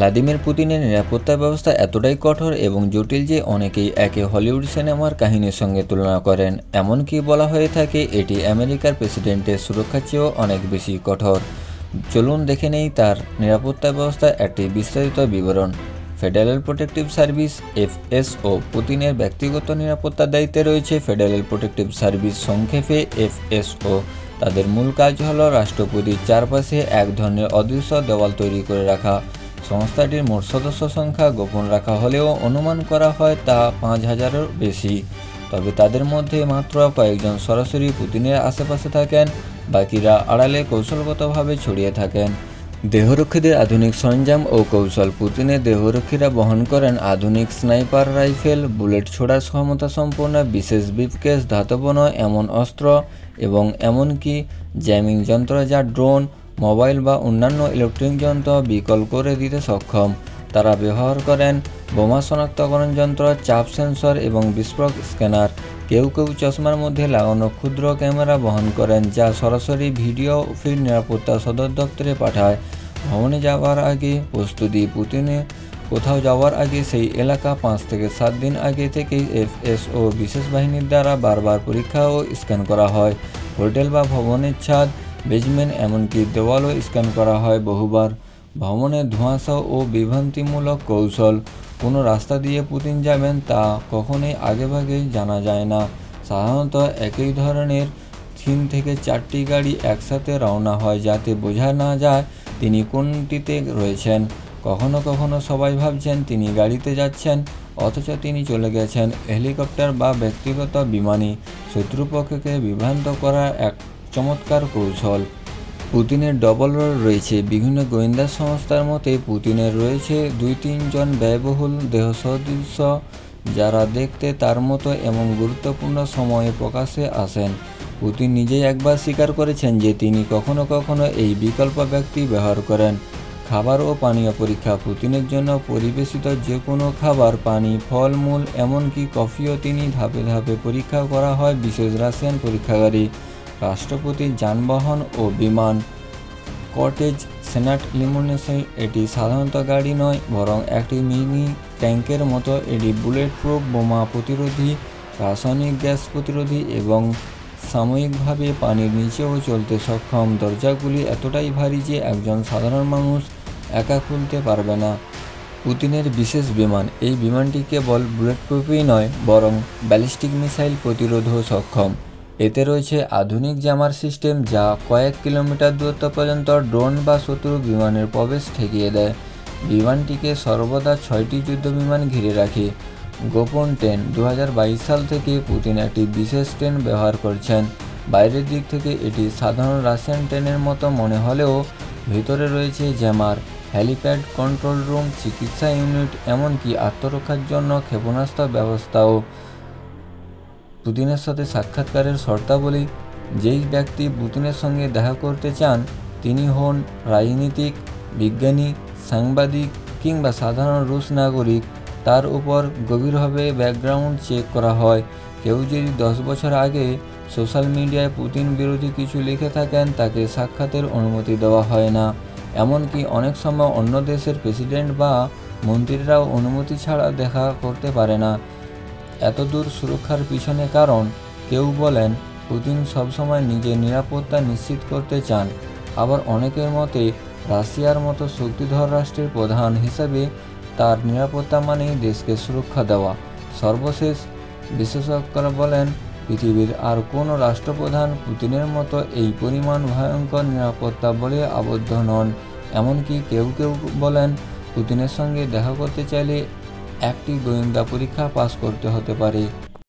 Vladimir পুতিনের নিরাপত্তা ব্যবস্থা এতটাই কঠোর এবং জটিল যে অনেকেই একে হলিউড সিনেমার কাহিনীর সঙ্গে তুলনা করেন। এমনকি বলা হয়ে থাকে, এটি আমেরিকার প্রেসিডেন্টের সুরক্ষার চেয়েও অনেক বেশি কঠোর। চলুন দেখে নেই তার নিরাপত্তা ব্যবস্থা একটি বিস্তারিত বিবরণ। ফেডারেল প্রোটেক্টিভ সার্ভিস, এফএসও, পুতিনের ব্যক্তিগত নিরাপত্তার দায়িত্বে রয়েছে ফেডারেল প্রোটেক্টিভ সার্ভিস সংক্ষেপে, এফএসও। তাদের মূল কাজ হল রাষ্ট্রপতির চারপাশে এক ধরনের অদৃশ্য দেওয়াল তৈরি করে রাখা। সংস্থাটির মোট সদস্য সংখ্যা গোপন রাখা হলেও অনুমান করা হয় তা পাঁচ হাজারের বেশি। তবে তাদের মধ্যে মাত্র কয়েকজন সরাসরি পুতিনের আশেপাশে থাকেন, বাকিরা আড়ালে কৌশলগতভাবে ছড়িয়ে থাকেন। দেহরক্ষীদের আধুনিক সরঞ্জাম ও কৌশল পুতিনের দেহরক্ষীরা বহন করেন আধুনিক স্নাইপার রাইফেল, বুলেট ছোড়ার ক্ষমতা সম্পন্ন বিশেষ বিপকেস ধাতব নয়, এমন অস্ত্র এবং এমনকি জ্যামিং যন্ত্র যা ড্রোন মোবাইল বা অন্যান্য ইলেকট্রনিক যন্ত্র বিকল করে দিতে সক্ষম। তারা ব্যবহার করেন বোমা শনাক্তকরণ যন্ত্র, চাপ সেন্সর এবং বিস্ফোরক স্ক্যানার। কেউ কেউ চশমার মধ্যে লাগানো ক্ষুদ্র ক্যামেরা বহন করেন, যা সরাসরি ভিডিও ফিড নিরাপত্তা সদর দপ্তরে পাঠায়। ভ্রমণে যাওয়ার আগে প্রস্তুতি, পুতিনে কোথাও যাওয়ার আগে সেই এলাকা পাঁচ থেকে সাত দিন আগে থেকেই এফএসও বিশেষ বাহিনীর দ্বারা বারবার পরীক্ষা ও স্ক্যান করা হয়। হোটেল বা ভবনের ছাদ বেজমেন্ট এমনকি দেওয়ালও স্ক্যান করা হয় বহুবার। ভ্রমণের ধোঁয়াশা ও বিভ্রান্তিমূলক কৌশল। কোনো রাস্তা দিয়ে পুতিন যাবেন তা কখনোই আগেভাগেই জানা যায় না। সাধারণত একই ধরনের তিন থেকে চারটি গাড়ি একসাথে রওনা হয় যাতে বোঝা না যায় তিনি কোনটিতে রয়েছেন। কখনো কখনো সবাই ভাবছেন তিনি গাড়িতে যাচ্ছেন, অথচ তিনি চলে গেছেন হেলিকপ্টার বা ব্যক্তিগত বিমানে। শত্রুপক্ষকে বিভ্রান্ত করার এক চমৎকার কৌশল। পুতিনের ডবল রোল রয়েছে। বিভিন্ন গোয়েন্দা সংস্থার মতে, পুতিনের রয়েছে দুই তিনজন ব্যয়বহুল দেহ সদৃশ্য যারা দেখতে তার মতো এমন গুরুত্বপূর্ণ সময়ে প্রকাশে আসেন। পুতিন নিজেই একবার স্বীকার করেছেন যে তিনি কখনো কখনো এই বিকল্প ব্যক্তি ব্যবহার করেন। খাবার ও পানীয় পরীক্ষা পুতিনের জন্য পরিবেশিত যে কোনো খাবার, পানি, ফলমূল, এমনকি কফিও তিনি ধাপে ধাপে পরীক্ষা করা হয় বিশেষ রাশিয়ান পরীক্ষাগারী। রাষ্ট্রপতির যানবাহন ও বিমান কটেজ সেনাট লিমোনেশন এটি সাধারণত গাড়ি নয়, বরং একটি মিনি ট্যাঙ্কের মতো। এটি বুলেট প্রুফ বোমা প্রতিরোধী, রাসায়নিক গ্যাস প্রতিরোধী এবং সাময়িকভাবে পানির নিচেও চলতে সক্ষম। দরজাগুলি এতটাই ভারী যে একজন সাধারণ মানুষ একা খুলতে পারবে না। পুতিনের বিশেষ বিমান, এই বিমানটি কেবল বুলেটপ্রুফই নয়, বরং ব্যালিস্টিক মিসাইল প্রতিরোধও সক্ষম। এতে রয়েছে আধুনিক জামার সিস্টেম যা কয়েক কিলোমিটার দূরত্ব পর্যন্ত ড্রোন বা শত্রু বিমানের প্রবেশ ঠেকিয়ে দেয়। বিমানটিকে সর্বদা ছয়টি যুদ্ধ বিমান ঘিরে রাখে। গোপন ট্রেন দু হাজার বাইশ সাল থেকে পুতিন একটি বিশেষ ট্রেন ব্যবহার করছেন। বাইরের দিক থেকে এটি সাধারণ রাশিয়ান ট্রেনের মতো মনে হলেও ভেতরে রয়েছে জ্যামার হ্যালিপ্যাড কন্ট্রোল রুম, চিকিৎসা ইউনিট, এমনকি আত্মরক্ষার জন্য ক্ষেপণাস্ত্র ব্যবস্থাও। পুতিনের সাথে সাক্ষাৎকারের শর্তাবলী, যেই ব্যক্তি পুতিনের সঙ্গে দেখা করতে চান, তিনি হন রাজনীতিক, বিজ্ঞানী, সাংবাদিক কিংবা সাধারণ রুশ নাগরিক। তার উপর গভীরভাবে ব্যাকগ্রাউন্ড চেক করা হয়। কেউ যদি দশ বছর আগে সোশ্যাল মিডিয়ায় পুতিন বিরোধী কিছু লিখে থাকেন, তাকে সাক্ষাতের অনুমতি দেওয়া হয় না। এমনকি অনেক সময় অন্য দেশের প্রেসিডেন্ট বা মন্ত্রীরাও অনুমতি ছাড়া দেখা করতে পারে না। এতদূর সুরক্ষার পিছনে কারণ কেউ বলেন, পুতিন সবসময় নিজের নিরাপত্তা নিশ্চিত করতে চান। আবার অনেকের মতে, রাশিয়ার মতো শক্তিধর রাষ্ট্রের প্রধান হিসেবে তার নিরাপত্তা মানেই দেশকে সুরক্ষা দেওয়া। সর্বশেষ বিশেষজ্ঞরা বলেন, পৃথিবীর আর কোনো রাষ্ট্রপ্রধান পুতিনের মতো এই পরিমাণ ভয়ঙ্কর নিরাপত্তা বলে আবদ্ধ নন। এমনকি কেউ কেউ বলেন, পুতিনের সঙ্গে দেখা করতে চাইলে একটি গোয়েন্দা পরীক্ষা পাস করতে হতে পারে।